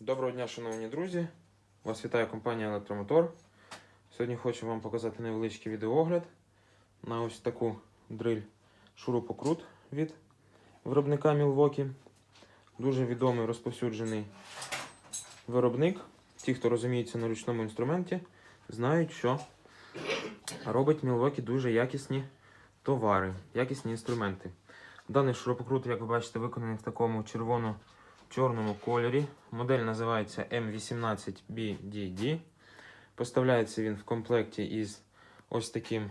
Доброго дня, шановні друзі! Вас вітає компанія Електромотор. Сьогодні хочу вам показати невеличкий відеоогляд на ось таку дриль шурупокрут від виробника Milwaukee. Дуже відомий розповсюджений виробник. Ті, хто розуміється на ручному інструменті, знають, що робить Milwaukee дуже якісні товари, якісні інструменти. Даний шурупокрут, як ви бачите, виконаний в такому червоно-чорному кольорі. Модель називається M18BDD. Поставляється він в комплекті із ось таким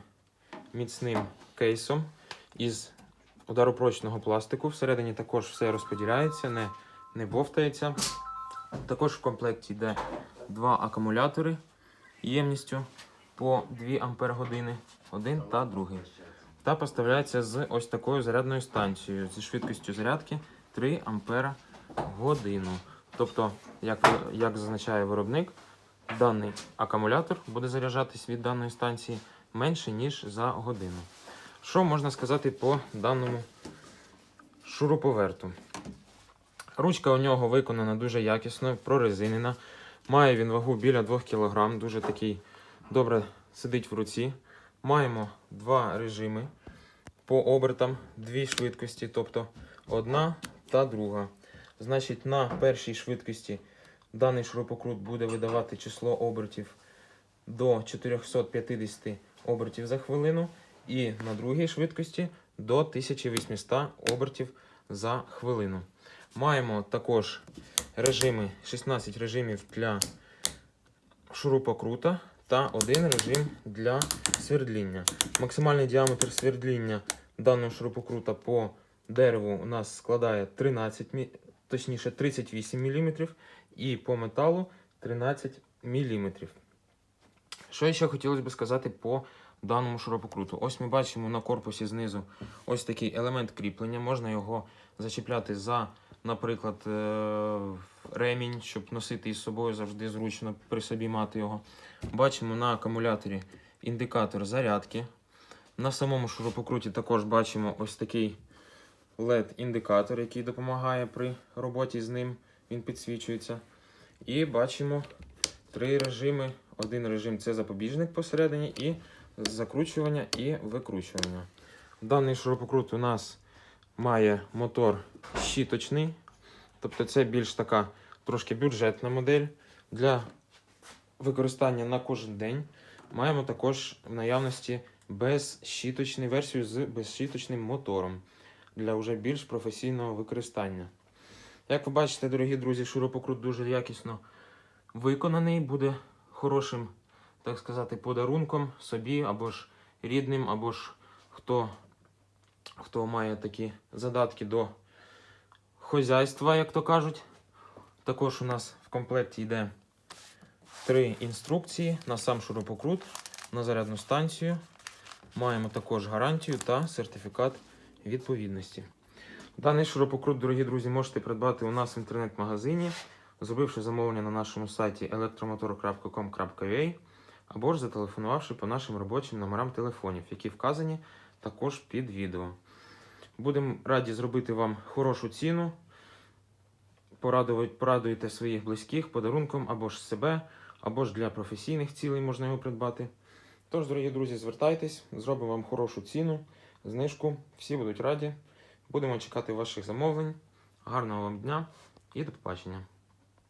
міцним кейсом із ударопрочного пластику. Всередині також все розподіляється, не, не бовтається. Також в комплекті йде два акумулятори ємністю по 2 Ампер години, один та другий. Та поставляється з ось такою зарядною станцією зі швидкістю зарядки 3 Ампера годину. Тобто, як, як зазначає виробник, даний акумулятор буде заряджатись від даної станції менше, ніж за годину. Що можна сказати по даному шуруповерту? Ручка у нього виконана дуже якісно, прорезинена. Має він вагу біля 2 кг, дуже такий добре сидить в руці. Маємо два режими по обертам, дві швидкості, тобто одна та друга. Значить, на першій швидкості даний шурупокрут буде видавати число обертів до 450 обертів за хвилину, і на другій швидкості до 1800 обертів за хвилину. Маємо також режими, 16 режимів для шурупокрута та один режим для свердління. Максимальний діаметр свердління даного шурупокрута по дереву у нас складає 13, мі- точніше 38 мм і по металу 13 мм. Що ще хотілося б сказати по даному шурупокруту? Ось ми бачимо на корпусі знизу ось такий елемент кріплення. Можна його зачіпляти за, наприклад, е, ремінь, щоб носити із собою завжди зручно при собі мати його. Бачимо на акумуляторі індикатор зарядки. На самому шурупокруті також бачимо ось такий LED-індикатор, який допомагає при роботі з ним. Він підсвічується. І бачимо три режими. Один режим це запобіжник посередині, і закручування і викручування. Даний шурупокрут у нас має мотор щіточний, тобто це більш така трошки бюджетна модель для використання на кожен день. Маємо також в наявності безщіточну версію з безщіточним мотором для вже більш професійного використання. Як ви бачите, дорогі друзі, шурупокрут дуже якісно виконаний, буде хорошим, так сказати, подарунком собі або ж рідним, або ж хто, хто має такі задатки до хозяйства, як то кажуть. Також у нас в комплекті йде три інструкції на сам шурупокрут, на зарядну станцію. Маємо також гарантію та сертифікат відповідності. Даний шурупокрут, дорогі друзі, можете придбати у нас в інтернет-магазині, зробивши замовлення на нашому сайті electromotor.com.ua або ж зателефонувавши по нашим робочим номерам телефонів, які вказані також під відео. Будемо раді зробити вам хорошу ціну. Порадуйте своїх близьких подарунком або ж себе, або ж для професійних цілей можна його придбати. Тож, дорогі друзі, звертайтесь, зробимо вам хорошу ціну, знижку. Всі будуть раді. Будемо чекати ваших замовлень. Гарного вам дня і до побачення.